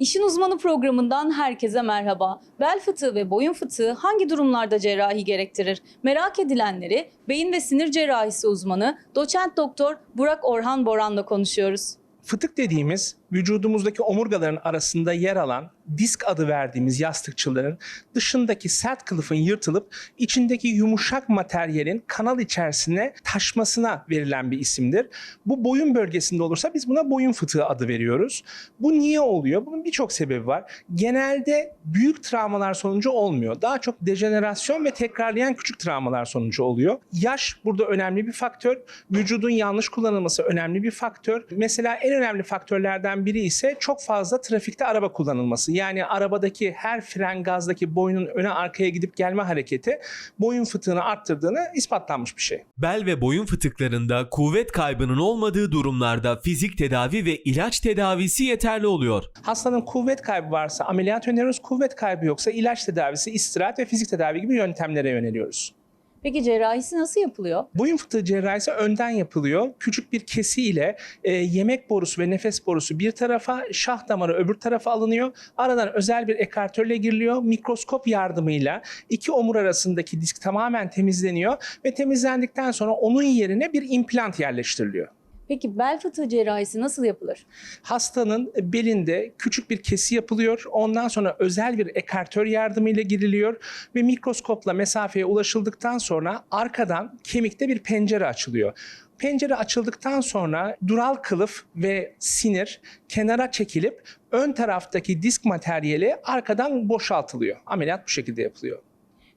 İşin Uzmanı programından herkese merhaba. Bel fıtığı ve boyun fıtığı hangi durumlarda cerrahi gerektirir? Merak edilenleri beyin ve sinir cerrahisi uzmanı doçent doktor Burak Orhan Boran'la konuşuyoruz. Fıtık dediğimiz vücudumuzdaki omurgaların arasında yer alan disk adı verdiğimiz yastıkçıların dışındaki sert kılıfın yırtılıp içindeki yumuşak materyalin kanal içerisine taşmasına verilen bir isimdir. Bu boyun bölgesinde olursa biz buna boyun fıtığı adı veriyoruz. Bu niye oluyor? Bunun birçok sebebi var. Genelde büyük travmalar sonucu olmuyor. Daha çok dejenerasyon ve tekrarlayan küçük travmalar sonucu oluyor. Yaş burada önemli bir faktör. Vücudun yanlış kullanılması önemli bir faktör. Mesela en önemli faktörlerden biri ise çok fazla trafikte araba kullanılması. Yani arabadaki her fren gazdaki boynun öne arkaya gidip gelme hareketi boyun fıtığını arttırdığını ispatlanmış bir şey. Bel ve boyun fıtıklarında kuvvet kaybının olmadığı durumlarda fizik tedavi ve ilaç tedavisi yeterli oluyor. Hastanın kuvvet kaybı varsa ameliyat öneriyoruz. Kuvvet kaybı yoksa ilaç tedavisi, istirahat ve fizik tedavi gibi yöntemlere yöneliyoruz. Peki cerrahisi nasıl yapılıyor? Boyun fıtığı cerrahisi önden yapılıyor. Küçük bir kesi ile e, yemek borusu ve nefes borusu bir tarafa, şah damarı öbür tarafa alınıyor. Aradan özel bir ekartörle giriliyor. Mikroskop yardımıyla iki omur arasındaki disk tamamen temizleniyor ve temizlendikten sonra onun yerine bir implant yerleştiriliyor. Peki bel fıtığı cerrahisi nasıl yapılır? Hastanın belinde küçük bir kesi yapılıyor. Ondan sonra özel bir ekartör yardımıyla giriliyor ve mikroskopla mesafeye ulaşıldıktan sonra arkadan kemikte bir pencere açılıyor. Pencere açıldıktan sonra dural kılıf ve sinir kenara çekilip ön taraftaki disk materyali arkadan boşaltılıyor. Ameliyat bu şekilde yapılıyor.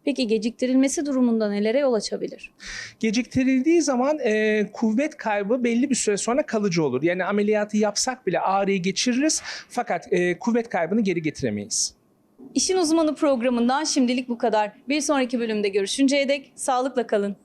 Peki geciktirilmesi durumunda nelere yol açabilir? Geciktirildiği zaman e, kuvvet kaybı belli bir süre sonra kalıcı olur. Yani ameliyatı yapsak bile ağrıyı geçiririz fakat e, kuvvet kaybını geri getiremeyiz. İşin Uzmanı programından şimdilik bu kadar. Bir sonraki bölümde görüşünceye dek sağlıkla kalın.